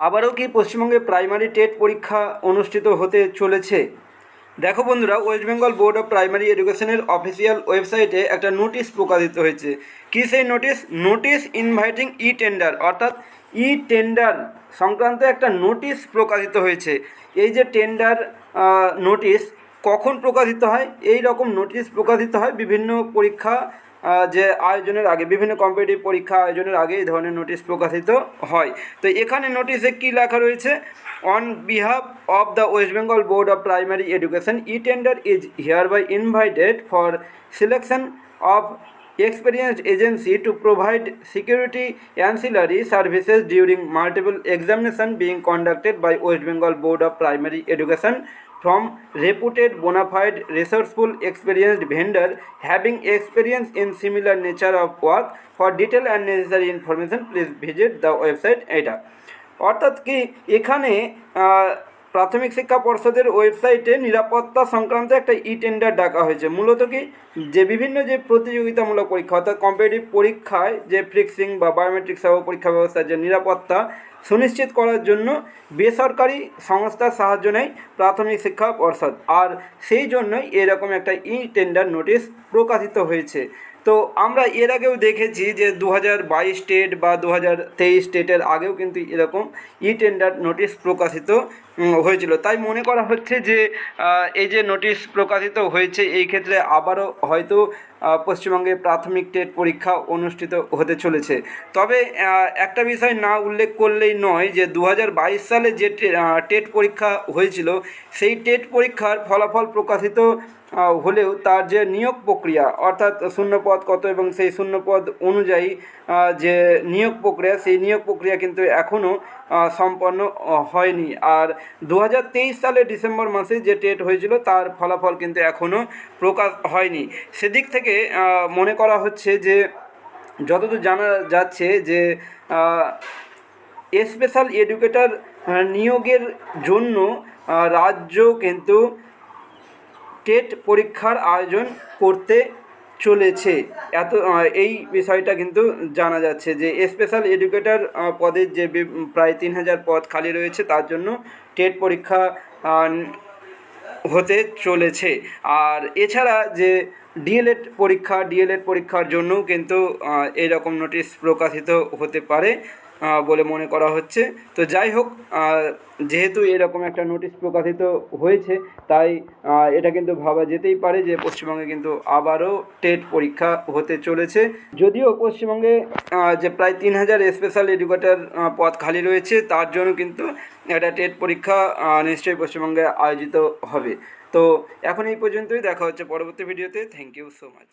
আবারও কি পশ্চিমবঙ্গে প্রাইমারি টেট পরীক্ষা অনুষ্ঠিত হতে চলেছে? দেখো বন্ধুরা West Bengal board of primary এডুকেশনের অফিসিয়াল ওয়েবসাইটে একটা নোটিশ প্রকাশিত হয়েছে। কী সেই notice notice inviting e tender অর্থাৎ ই টেন্ডার সংক্রান্ত একটা নোটিশ প্রকাশিত হয়েছে। এই যে টেন্ডার নোটিশ কখন প্রকাশিত হয়? এই রকম নোটিশ প্রকাশিত হয় বিভিন্ন পরীক্ষা যে আয়োজনের আগে, বিভিন্ন কম্পিটিভ পরীক্ষা আয়োজনের আগে এই ধরনের নোটিশ প্রকাশিত হয়। তো এখানে নোটিশে কী লেখা রয়েছে? On behalf of the West Bengal board of primary education e tender is hereby invited for selection of experienced agency to provide security ancillary services during multiple examination being conducted by West Bengal board of primary education from reputed bona fide resourceful experienced vendor having experience in similar nature of work for detailed and necessary information please visit the website এটা অর্থাৎ কি এখানে প্রাথমিক শিক্ষা পর্ষদের ওয়েবসাইটে নিরাপত্তা সংক্রান্ত একটা ই টেন্ডার ডাকা হয়েছে। মূলত কি? যে বিভিন্ন যে প্রতিযোগিতামূলক পরীক্ষা, অর্থাৎ কম্পিটিটিভ পরীক্ষায় যে ফ্লিক্সিং বা বায়োমেট্রিক সহ পরীক্ষা ব্যবস্থার যে নিরাপত্তা সুনিশ্চিত করার জন্য বেসরকারি সংস্থার সাহায্য নেয় প্রাথমিক শিক্ষা পর্ষদ। আর সেই জন্যই এরকম একটা ই টেন্ডার নোটিশ প্রকাশিত হয়েছে। তো আমরা এর আগেও দেখেছি যে দু হাজার বাইশ স্টেট বা দু হাজার তেইশ স্টেটের আগেও কিন্তু এরকম ই টেন্ডার নোটিশ প্রকাশিত হয়েছিল। তাই মনে করা হচ্ছে যে এই যে নোটিশ প্রকাশিত হয়েছে, এই ক্ষেত্রে আবারও হয়তো পশ্চিমবঙ্গে প্রাথমিক টেট পরীক্ষা অনুষ্ঠিত হতে চলেছে। তবে একটা বিষয় না উল্লেখ করলেই নয় যে দু হাজার বাইশ সালে যে টেট পরীক্ষা হয়েছিল, সেই টেট পরীক্ষার ফলাফল প্রকাশিত হলেও তার যে নিয়োগ প্রক্রিয়া, অর্থাৎ শূন্যপদ কত এবং সেই শূন্যপদ অনুযায়ী যে নিয়োগ প্রক্রিয়া, সেই নিয়োগ প্রক্রিয়া কিন্তু এখনও সম্পন্ন হয়নি। আর দু সালে ডিসেম্বর মাসে যে টেট হয়েছিল, তার ফলাফল কিন্তু এখনও প্রকাশ হয়নি। সেদিক থেকে মনে করা হচ্ছে যে, যতদূর জানা যাচ্ছে যে স্পেশাল এডুকেটর নিয়োগের জন্য রাজ্য কিন্তু টেট পরীক্ষার আয়োজন করতে চলেছে। এত এই বিষয়টা কিন্তু জানা যাচ্ছে যে স্পেশাল এডুকেটর পদের যে প্রায় তিন হাজার পদ খালি রয়েছে, তার জন্য টেট পরীক্ষা হতে চলেছে। আর এছাড়া যে ডিএলএড পরীক্ষা ডিএলএড পরীক্ষার জন্যও কিন্তু আহ, এইরকম নোটিশ প্রকাশিত হতে পারে বলে মনে করা হচ্ছে। তো যাই হোক যেহেতু এরকম একটা নোটিশ প্রকাশিত হয়েছে তাই এটা কিন্তু ভাবা যেতেই পারে যে পশ্চিমবঙ্গে কিন্তু আবারও টেট পরীক্ষা হতে চলেছে। যদিও পশ্চিমবঙ্গে যে প্রায় তিন হাজার স্পেশাল এডুকেটর পদ খালি রয়েছে তার জন্য কিন্তু একটা টেট পরীক্ষা নিশ্চয়ই পশ্চিমবঙ্গে আয়োজিত হবে। তো এখন এই পর্যন্তই, দেখা হচ্ছে পরবর্তী ভিডিওতে থ্যাংক ইউ সো মাচ